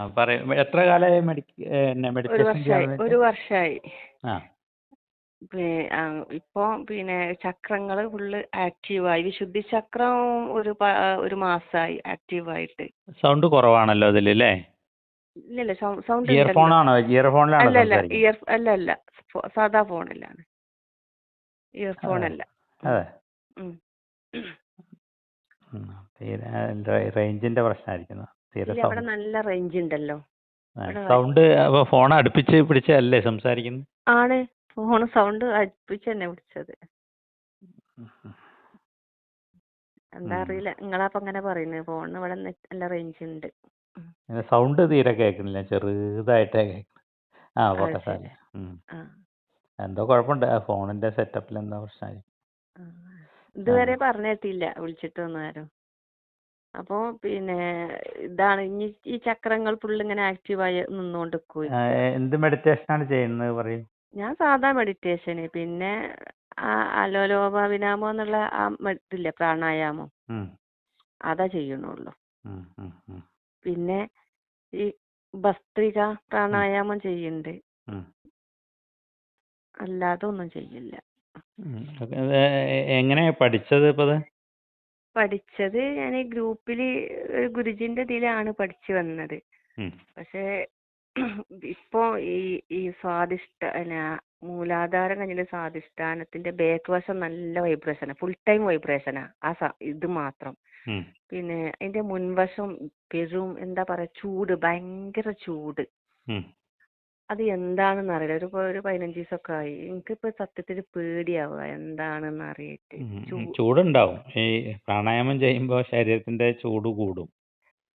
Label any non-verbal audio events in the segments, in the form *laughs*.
ആ പറയൂ. എത്ര കാലമായി ഒരു വർഷമായി ഇപ്പൊ പിന്നെ ചക്രങ്ങൾ ഫുള്ള് ആക്റ്റീവായി. വിശുദ്ധി ചക്രം ഒരു ഒരു മാസമായി ആക്റ്റീവായിട്ട്. സൗണ്ട് കുറവാണല്ലോ അതിൽ അല്ലേ ഇല്ലല്ല സൗണ്ട് ഇയർഫോൺ ആണോ ഇയർഫോണിലാണോ അല്ല അല്ല സംസാരിക്കുന്നത് ഇയർ അല്ല അല്ല സാധാ ഫോണിലാണ്. ഇയർഫോൺ അല്ല അതെ. റേഞ്ചിന്റെ പ്രശ്നമായിരിക്കുന്നു അവിടെ നല്ല റേഞ്ച് ഉണ്ടല്ലോ സൗണ്ട് ഫോൺ അടുപ്പിച്ച് പിടിച്ചല്ലേ സംസാരിക്കുന്നത് ആണ്. ഫോൺ സൗണ്ട് അടുപ്പിച്ച് തന്നെ പിടിച്ചത്. എന്താ അറിയില്ല. നിങ്ങളപ്പോ അങ്ങനെ പറയുന്നത് ഫോൺ ഇവിടെ നല്ല റേഞ്ച് ഉണ്ട്. സൗണ്ട് തീരെ കേൾക്കുന്നില്ല. ചെറുതായിട്ടേ ആ പോട്ടെ. സാറേ എന്തോ കുഴപ്പമുണ്ട്. ഫോണിന്റെ സെറ്റപ്പിൽ എന്തോ പ്രശ്നം ആ. ഇതുവരെ പറഞ്ഞിട്ടില്ല. വിളിച്ചിട്ടൊന്നും ആരും. അപ്പോ പിന്നെ ഇതാണ് ഇനി ഈ ചക്രങ്ങൾ ഫുള്ള് ഇങ്ങനെ ആക്റ്റീവായി നിന്നുകൊണ്ടിരിക്കും ആ, എന്ത് മെഡിറ്റേഷനാണ് ചെയ്യുന്നത് പറയൂ? ഞാൻ സാധാ മെഡിറ്റേഷന് പിന്നെ ആ അലോലോപവിനാമോ എന്നുള്ള ആ മെ- ഇതില്ലേ പ്രാണായാമം. ഉം. അതാ ചെയ്യണുള്ളൂ ഉം, ഉം, ഉം, പിന്നെ ഈ ഭസ്ത്രിക പ്രാണായാമം ചെയ്യുന്നുണ്ട്. ഉം. അല്ലാതെ ഒന്നും ചെയ്യില്ല. ഉം. അത് എങ്ങനെയാ പഠിച്ചത് ഇപ്പൊ ഇത് പഠിച്ചത് ഞാൻ ഈ ഗ്രൂപ്പിൽ ഗുരുജിന്റെ ഇതിലാണ് പഠിച്ചു വന്നത്. പക്ഷെ ഇപ്പോ ഈ ഈ സ്വാദിഷ്ട പിന്നെ മൂലാധാരം കഴിഞ്ഞിട്ട് സ്വാദിഷ്ഠാനത്തിന്റെ ബാക്ക് വശം നല്ല വൈബ്രേഷനാ ഫുൾ ടൈം വൈബ്രേഷനാ ആ ഇത് മാത്രം. പിന്നെ അതിന്റെ മുൻവശം പെരും എന്താ പറയാ ചൂട് ഭയങ്കര ചൂട്. അത് എന്താണെന്ന് അറിയില്ല. ഒരു ഒരു പതിനഞ്ച് ദിവസമൊക്കെ ആയി എനിക്കിപ്പോ സത്യത്തിൽ പേടിയാവുക. എന്താണെന്ന് അറിയിട്ട്. ഉം. ചൂ- ചൂടുണ്ടാവും. ഈ പ്രാണായാമം ചെയ്യുമ്പോൾ ശരീരത്തിന്റെ ചൂട് കൂടും.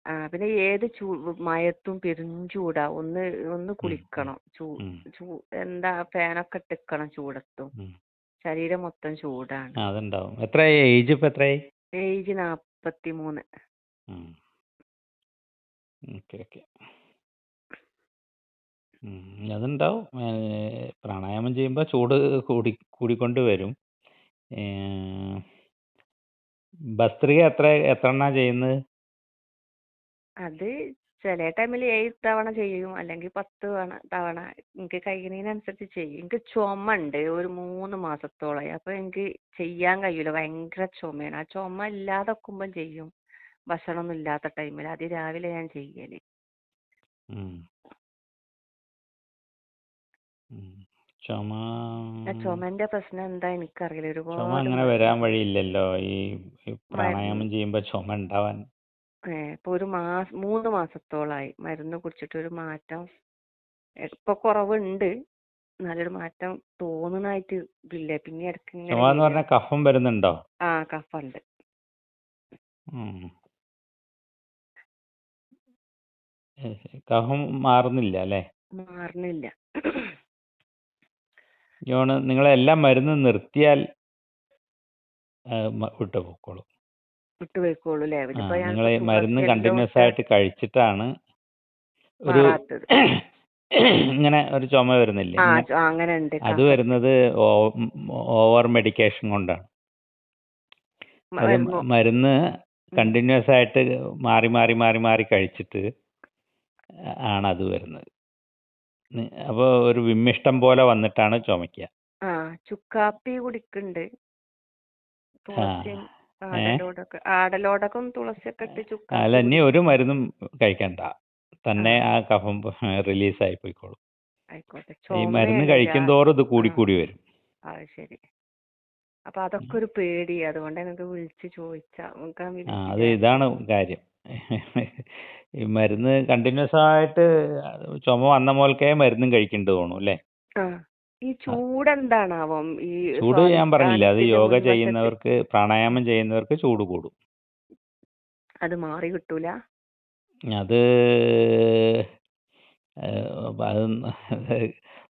ആ പിന്നെ ഏത് ചൂ മയത്തും പെരും ചൂടാ ഒന്ന് ഒന്ന് കുളിക്കണം. ചൂ ഉം. ചൂ എന്താ ഫാനൊക്കെ ഇട്ടിക്കണം ചൂടത്തും. ഉം. ശരീരം മൊത്തം ചൂടാണ്. ആ, അതുണ്ടാവും. എത്രയായി ഏജ് ഇപ്പൊ എത്രയായി ഏജ് നാപ്പത്തി മൂന്ന് ഓക്കെ ഓക്കെ. അതുണ്ടാവും. ഏ, പ്രാണായാമം ചെയ്യുമ്പോൾ ചൂട് കൂടി കൂടിക്കൊണ്ട് വരും. ഏ, ഭസ്ത്രിക എത്ര എത്ര എണ്ണ ചെയ്യുന്നത്? അത് ചില ടൈമിൽ ഏഴ് തവണ ചെയ്യും. അല്ലെങ്കിൽ പത്ത് തവണ തവണ എനിക്ക് കഴിയുന്നതിനനുസരിച്ച് ചെയ്യും. എനിക്ക് ചുമണ്ട് ഒരു മൂന്ന് മാസത്തോളായി. അപ്പൊ എനിക്ക് ചെയ്യാൻ കഴിയൂല. ഭയങ്കര ചുമയാണ്. ആ ചുമ ഇല്ലാതെ നിൽക്കുമ്പം ചെയ്യും. ഭക്ഷണമൊന്നും ഇല്ലാത്ത ടൈമിൽ അത് രാവിലെ ഞാൻ ചെയ്യൽ. ഉം. ഉം. ചുമ ആ ചുമന്റെ പ്രശ്നം എന്താ എനിക്കറിയില്ല. ചുമ ഒരുപാട് അങ്ങനെ വരാൻ വഴിയില്ലല്ലോ. ഈ ഈ പ്രാണായാമം ചെയ്യുമ്പോ ചുമ ഉണ്ടാവാൻ. ഇപ്പൊ ഒരു മാസം മൂന്ന് മാസത്തോളായി. മരുന്ന് കുടിച്ചിട്ട് ഒരു മാറ്റം ഇപ്പൊ കുറവുണ്ട്. നല്ലൊരു മാറ്റം തോന്നുന്നതായിട്ട് ഇല്ല പിന്നെ ഇടയ്ക്ക് ഇങ്ങനെ ചുമ എന്ന് വരിക. പറഞ്ഞാൽ കഫം വരുന്നുണ്ടോ? ആ കഫണ്ട്. ഉം. കഫം മാറുന്നില്ല അല്ലേ? മാറണില്ല ജോണ് നിങ്ങളെല്ലാം മരുന്ന് നിർത്തിയാൽ വിട്ടു പോയിക്കോളും. വിട്ടു പോയിക്കോളൂ അല്ലേ ആ ഇതിപ്പോ ഞാൻ നിങ്ങൾ മരുന്ന് കണ്ടിന്യൂസ് ആയിട്ട് കഴിച്ചിട്ടാണ് ഒരു ഇങ്ങനെ ഒരു ചുമ വരുന്നില്ലേ? അങ്ങനെ അത് വരുന്നത് ഓവർ മെഡിക്കേഷൻ കൊണ്ടാണ്. അത് മരുന്ന് കണ്ടിന്യൂസ് ആയിട്ട് മാറി മാറി മാറി മാറി കഴിച്ചിട്ട് ആണ് അത് വരുന്നത്. അപ്പോൾ ഒരു വിമ്മിഷ്ടം പോലെ വന്നിട്ടാണ് ചുമക്കുക ആ ചുക്കാപ്പി കുടിക്കുന്നുണ്ട് തുളസി ആടലോടൊക്കെ ആടലോടൊക്കെ തുളസിയൊക്കെ ഇട്ട് ചുക്കാപ്പി അല്ല ഇനി ഒരു മരുന്നും കഴിക്കണ്ട. തന്നെ ആ കഫം റിലീസ് ആയി പോയിക്കോളും. ആയിക്കോട്ടെ ഈ മരുന്ന് കഴിക്കും തോറും ഇത് കൂടി കൂടി വരും. അത് ശരി. അപ്പൊ അതൊക്കെ ഒരു പേടി അതുകൊണ്ട് എനിക്ക് വിളിച്ച് ചോദിച്ചാ. അത് ഇതാണ് കാര്യം. ഈ മരുന്ന് കണ്ടിന്യൂസ് ആയിട്ട് ചുമ വന്ന മോൽക്കേ മരുന്നും കഴിക്കേണ്ടി തോന്നും അല്ലേ? ആ. ഈ ചൂട് എന്താണാവോ ഈ ചൂട് ഞാൻ പറഞ്ഞില്ല അത് യോഗ ചെയ്യുന്നവർക്ക് പ്രാണായാമം ചെയ്യുന്നവർക്ക് ചൂട് കൂടും. അത് മാറി കിട്ടൂല? അത് അത്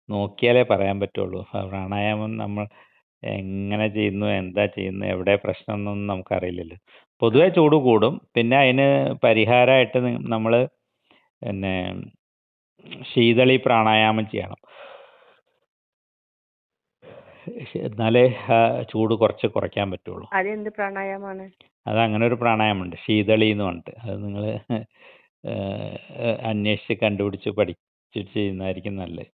നോക്കിയാലേ പറയാൻ പറ്റുള്ളൂ. പ്രാണായാമം നമ്മൾ എങ്ങനെ ചെയ്യുന്നു എന്താ ചെയ്യുന്നു എവിടെ പ്രശ്നം എന്നൊന്നും നമുക്കറിയില്ലല്ലോ. പൊതുവെ ചൂട് കൂടും. പിന്നെ അതിന് പരിഹാരമായിട്ട് നമ്മൾ പിന്നെ ശീതളി പ്രാണായാമം ചെയ്യണം. എന്നാലേ ചൂട് കുറച്ച് കുറയ്ക്കാൻ പറ്റുള്ളൂ. അത് പ്രാണായാമമാണ് അത് അങ്ങനെ ഒരു പ്രാണായാമമുണ്ട്. ശീതളി എന്ന് പറഞ്ഞിട്ട്. അത് നിങ്ങൾ അന്വേഷിച്ച് കണ്ടുപിടിച്ച് പഠിച്ചിട്ട് ചെയ്യുന്നതായിരിക്കും നല്ലത്.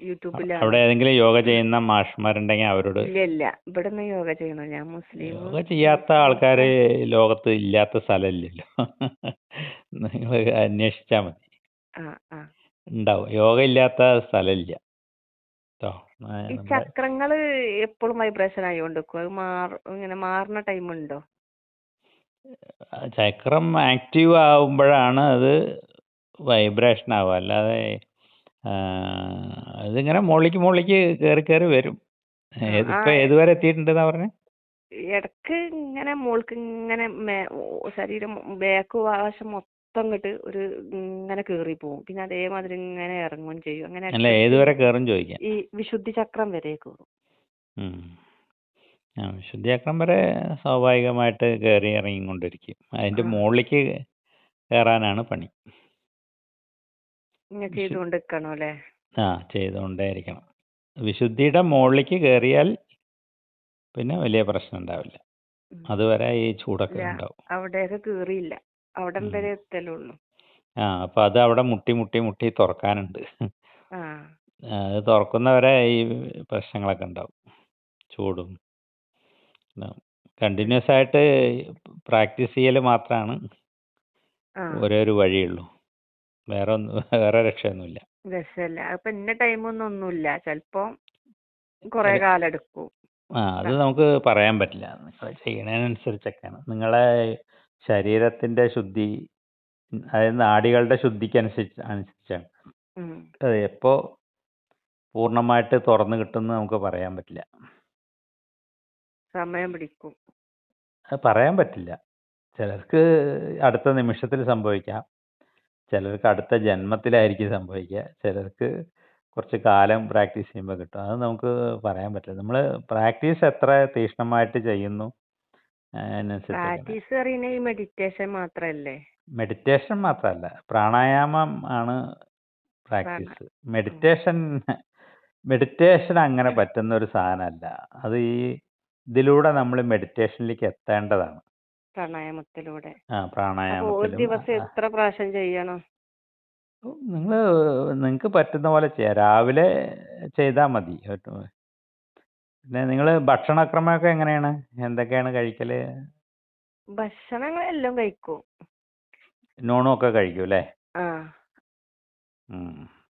യൂട്യൂബിലാണ് അവിടെ ഏതെങ്കിലും യോഗ ചെയ്യുന്ന മാഷ്മാരുണ്ടെങ്കിൽ അവരോട് ഇല്ല ഇല്ല. ഇവിടുന്ന് യോഗ ചെയ്യുന്നു ഞാൻ മുസ്ലിം യോഗ ചെയ്യാത്ത ആൾക്കാർ ലോകത്ത് ഇല്ലാത്ത സ്ഥലമില്ലല്ലോ. *laughs* നിങ്ങൾ അന്വേഷിച്ചാൽ മതി. ഉണ്ടാവും. യോഗ ഇല്ലാത്ത സ്ഥലമില്ല. ഈ ചക്രങ്ങൾ എപ്പോഴും വൈബ്രേഷൻ അത് മാറ ഇങ്ങനെ മാറുന്ന ടൈം ഉണ്ടോ? ചക്രം ആക്റ്റീവ് ആവുമ്പോഴാണ് അത് വൈബ്രേഷൻ ആവുക. അല്ലാതെ അതിങ്ങനെ മുകളിലേക്ക് മുകളിലേക്ക് കയറി കയറി വരും. ഇപ്പൊ. ഏതുവരെ എത്തിയിട്ടുണ്ടെന്നാ പറഞ്ഞേ? ഇടയ്ക്ക് ഇങ്ങനെ മോൾക്ക് ഇങ്ങനെ ശരീരം ബാക്ക് വശം മൊത്തം അങ്ങോട്ട് ഒരു ഇങ്ങനെ കേറി പോകും പിന്നെ അതേമാതിരി ഇങ്ങനെ ഇറങ്ങുകയും ചെയ്യും. അങ്ങനെ അല്ല ഏതുവരെ കയറും ചോദിക്കാം. ഈ വിശുദ്ധി ചക്രം വരെ കയറും ഉം. ആ വിശുദ്ധിചക്രം വരെ സ്വാഭാവികമായിട്ട് കയറി ഇറങ്ങിക്കൊണ്ടിരിക്കും. അതിന്റെ. മുകളിലേക്ക് കയറാനാണ് പണി. ആ ചെയ്തുകൊണ്ടേ ഇരിക്കണം വിശുദ്ധിയുടെ മുകളിലേക്ക് കയറിയാൽ പിന്നെ വലിയ പ്രശ്നം ഉണ്ടാവില്ല അതുവരെ ഈ ചൂടൊക്കെ. ഉണ്ടാവും. അവിടെയൊക്കെ അവിടെ. വരെ എത്തലുള്ളൂ ആ അപ്പൊ അത് അവിടെ മുട്ടി മുട്ടി മുട്ടി തുറക്കാനുണ്ട്. അത് തുറക്കുന്നവരെ ഈ പ്രശ്നങ്ങളൊക്കെ ഉണ്ടാവും. ചൂടും. കണ്ടിന്യൂസ് ആയിട്ട് പ്രാക്ടീസ് ചെയ്യൽ മാത്രമാണ് ഒരേ ഒരു വഴിയുള്ളൂ വേറെ ഒന്നും വേറെ രക്ഷയൊന്നുമില്ല. രക്ഷയില്ല. അപ്പൊ ഇന്ന ടൈമൊന്നും ഒന്നുമില്ല ചിലപ്പോ കൊറേ. കാലം എടുക്കും ആ അത് നമുക്ക് പറയാൻ പറ്റില്ല. നിങ്ങൾ ചെയ്യണതിനനുസരിച്ചൊക്കെയാണ് നിങ്ങളെ ശരീരത്തിന്റെ ശുദ്ധി അതായത് നാഡികളുടെ ശുദ്ധിക്ക് അനുസരിച്ച് അനുസരിച്ചാണ്. അത് എപ്പോ പൂർണമായിട്ട് തുറന്നു കിട്ടുമെന്ന് നമുക്ക് പറയാൻ പറ്റില്ല. സമയം പിടിക്കും. പറയാൻ പറ്റില്ല. ചിലർക്ക് അടുത്ത നിമിഷത്തിൽ സംഭവിക്കാം. ചിലർക്ക് അടുത്ത ജന്മത്തിലായിരിക്കും സംഭവിക്കുക. ചിലർക്ക് കുറച്ച് കാലം പ്രാക്ടീസ് ചെയ്യുമ്പോൾ കിട്ടും. അത് നമുക്ക് പറയാൻ പറ്റില്ല. നമ്മൾ പ്രാക്ടീസ് എത്ര തീക്ഷ്ണമായിട്ട് ചെയ്യുന്നു പ്രാക്ടീസ് ഈ മെഡിറ്റേഷൻ മാത്രല്ലേ? മെഡിറ്റേഷൻ മാത്രമല്ല. പ്രാണായാമം ആണ് പ്രാക്ടീസ്. മെഡിറ്റേഷൻ മെഡിറ്റേഷൻ അങ്ങനെ പറ്റുന്ന ഒരു സാധനമല്ല. അത് ഈ ഇതിലൂടെ നമ്മൾ മെഡിറ്റേഷനിലേക്ക് എത്തേണ്ടതാണ്. പ്രാണായാമത്തിലൂടെ. ആ അപ്പൊ ഒരു പ്രാണായാമത്തിലും ദിവസം എത്ര പ്രാവശ്യം ചെയ്യണം? നിങ്ങൾ നിങ്ങൾക്ക് പറ്റുന്ന പോലെ ചെയ്യാം. രാവിലെ ചെയ്താൽ മതി. പിന്നെ നിങ്ങൾ ഭക്ഷണക്രമമൊക്കെ എങ്ങനെയാണ്? എന്തൊക്കെയാണ് കഴിക്കൽ ഭക്ഷണങ്ങൾ എല്ലാം കഴിക്കും. നോണും ഒക്കെ കഴിക്കും അല്ലേ ആ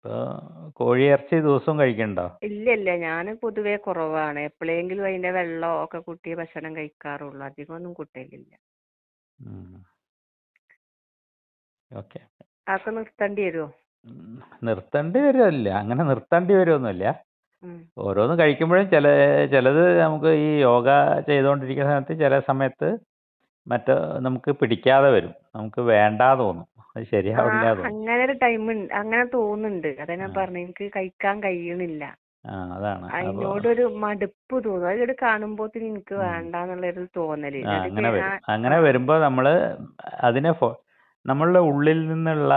ഇപ്പോൾ കോഴിയിറച്ചി ദിവസവും കഴിക്കണ്ടോ? ഇല്ല ഇല്ല ഞാൻ പൊതുവേ കുറവാണ്. എപ്പോഴെങ്കിലും അതിന്റെ വെള്ളം ഒക്കെ കൂട്ടിയ ഭക്ഷണം കഴിക്കാറുള്ളൂ. അധികമൊന്നും കൂട്ടലില്ല. ഓക്കെ. അതൊക്കെ നിർത്തേണ്ടി വരുമോ നിർത്തേണ്ടി വരുമല്ല അങ്ങനെ നിർത്തേണ്ടി വരുമൊന്നുമില്ല. ഓരോന്ന് കഴിക്കുമ്പോഴും ചില ചിലത് നമുക്ക് ഈ യോഗ ചെയ്തുകൊണ്ടിരിക്കുന്ന സമയത്ത് ചില സമയത്ത് മറ്റ് നമുക്ക് പിടിക്കാതെ വരും. നമുക്ക് വേണ്ടാ തോന്നും. അത് ശരിയാവില്ല അങ്ങനെ ഒരു ടൈം അങ്ങനെ തോന്നുന്നുണ്ട്. അതാ ഞാൻ പറഞ്ഞു. എനിക്ക് കഴിക്കാൻ കഴിയണില്ല. അതാണ്. അതിനോടൊരു മടുപ്പ് തോന്നും. അത് കാണുമ്പോ എനിക്ക്. വേണ്ടാന്നുള്ളൊരു തോന്നൽ അങ്ങനെ അങ്ങനെ വരുമ്പോ നമ്മൾ അതിനെ നമ്മളുടെ ഉള്ളിൽ നിന്നുള്ള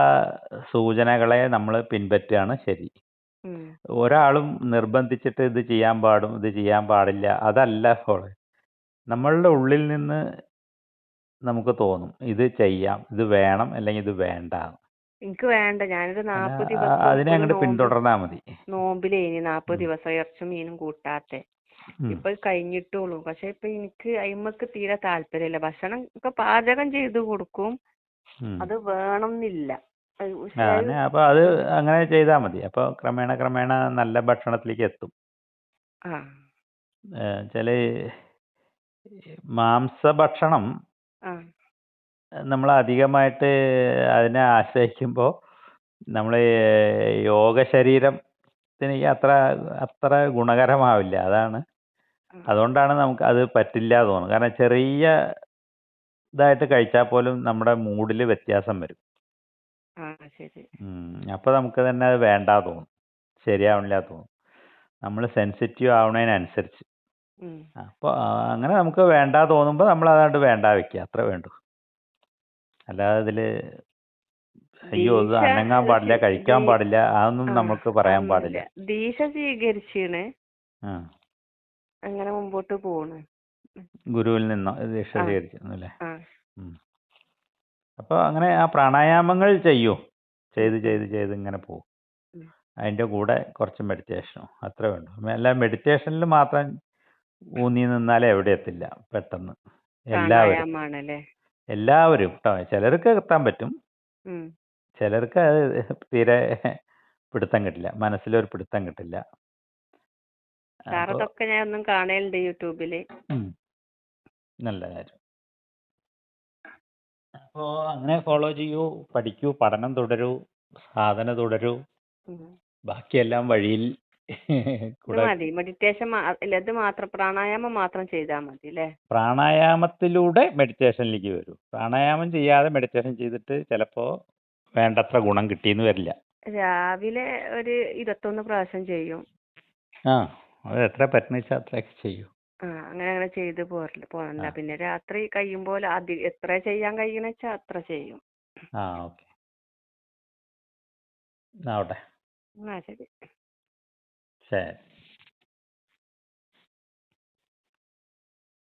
സൂചനകളെ നമ്മൾ പിൻപറ്റുകയാണ് ശരി. ഒരാളും നിർബന്ധിച്ചിട്ട് ഇത് ചെയ്യാൻ പാടും ഇത് ചെയ്യാൻ പാടില്ല അതല്ല ഫോളോ. നമ്മളുടെ ഉള്ളിൽ നിന്ന് നമുക്ക് തോന്നും. ഇത് ചെയ്യാം ഇത് വേണം അല്ലെങ്കിൽ ഇത് വേണ്ട. എനിക്ക് വേണ്ട. ഞാനൊരു നാപ്പത് ദിവസം അതിനെ അങ്ങോട്ട് പിന്തുടർന്നാ മതി. മതി നോമ്പിലേനി നാപ്പത്. ദിവസം ഇറച്ചും മീനും കൂട്ടാത്തെ. ഇപ്പൊ കഴിഞ്ഞിട്ടുള്ളൂ പക്ഷെ ഇപ്പൊ എനിക്ക് അയിമക്ക് തീരെ താല്പര്യമില്ല. ഭക്ഷണം ഒക്കെ പാചകം ചെയ്ത് കൊടുക്കും. അത് വേണമെന്നില്ല. ആ അത് അങ്ങനെ ചെയ്താ മതി. അപ്പൊ ക്രമേണ ക്രമേണ നല്ല ഭക്ഷണത്തിലേക്ക് എത്തും. ചില മാംസഭക്ഷണം നമ്മൾ അധികമായിട്ട് അതിനെ ആശ്രയിക്കുമ്പോൾ നമ്മൾ യോഗ ശരീരത്തിന് അത്ര അത്ര ഗുണകരമാവില്ല. അതാണ്. അതുകൊണ്ടാണ് നമുക്ക് അത് പറ്റില്ല തോന്നുന്നത്. കാരണം ചെറിയ ഇതായിട്ട് കഴിച്ചാൽ പോലും നമ്മുടെ മൂഡിൽ വ്യത്യാസം വരും. അപ്പൊ നമുക്ക് തന്നെ അത് വേണ്ട തോന്നും. ശരിയാവണില്ല തോന്നും. നമ്മൾ സെൻസിറ്റീവ് ആവണതിനനുസരിച്ച്. അപ്പോൾ അങ്ങനെ നമുക്ക് വേണ്ട തോന്നുമ്പോൾ നമ്മൾ അതാണ്ട് വേണ്ട വെക്കുക അത്ര വേണ്ടു. അല്ലാതെ ഇതിൽ അയ്യോ ഇത് അനങ്ങാൻ പാടില്ല കഴിക്കാൻ പാടില്ല അതൊന്നും നമുക്ക് പറയാൻ പാടില്ല. ദീക്ഷ സ്വീകരിച്ചാണ്. ആ. അങ്ങനെ മുമ്പോട്ട് പോണ്. ഗുരുവിൽ നിന്നോ? ദീക്ഷ ആ. സ്വീകരിച്ചു അല്ലേ? അപ്പൊ അങ്ങനെ ആ പ്രാണായാമങ്ങൾ ചെയ്യൂ. ചെയ്ത് ചെയ്ത് ചെയ്ത് ഇങ്ങനെ പോകും അതിന്റെ കൂടെ കുറച്ച് മെഡിറ്റേഷനോ അത്രേ വേണ്ടു. അല്ല മെഡിറ്റേഷനിൽ മാത്രം ഊന്നി നിന്നാൽ എവിടെ എത്തില്ല പെട്ടെന്ന്. എല്ലാവരും. പ്രാണായാമാണല്ലേ? എല്ലാവരും. ട്ടോ ചിലർക്ക് എത്താൻ പറ്റും. ഉം. ചിലർക്ക് അത് തീരെ പിടുത്തം കിട്ടില്ല. മനസ്സിലൊരു പിടുത്തം കിട്ടില്ല. സാർ അപ്പോൾ ഇതൊക്കെ ഞാൻ ഒന്നും കാണലുണ്ട് യൂട്യൂബിൽ. ഉം. നല്ല കാര്യം. അപ്പോൾ അങ്ങനെ ഫോളോ ചെയ്യൂ പഠിക്കൂ പഠനം തുടരൂ സാധന തുടരൂ. ഉം. ബാക്കിയെല്ലാം വഴിയിൽ ഇത് *laughs* കൂടെ മതി മെഡിറ്റേഷൻ ഇത് മാത്രം പ്രാണായാമം മാത്രം ചെയ്താൽ മതി അല്ലേ പ്രാണായാമത്തിലൂടെ മെഡിറ്റേഷനിലേക്ക് വരും. പ്രാണായാമം ചെയ്യാതെ മെഡിറ്റേഷൻ ചെയ്തിട്ട് ചിലപ്പോ വേണ്ടത്ര ഗുണം കിട്ടിയെന്ന് വരില്ല. രാവിലെ ഒരു ഇരുപത്തൊന്ന് പ്രാവശ്യം ചെയ്യും. ആ അത് എത്ര പറ്റുന്ന വെച്ചാൽ അത്രയൊക്കെ ചെയ്യൂ. ആ അങ്ങനെ അങ്ങനെ ചെയ്ത് ആ. പിന്നെ രാത്രി കഴിയുമ്പോൾ അധി എത്ര ചെയ്യാൻ കഴിയണ വെച്ചാൽ അത്ര ചെയ്യും. ആ ഓക്കെ. ആവട്ടെ എന്നാ ശരി. says.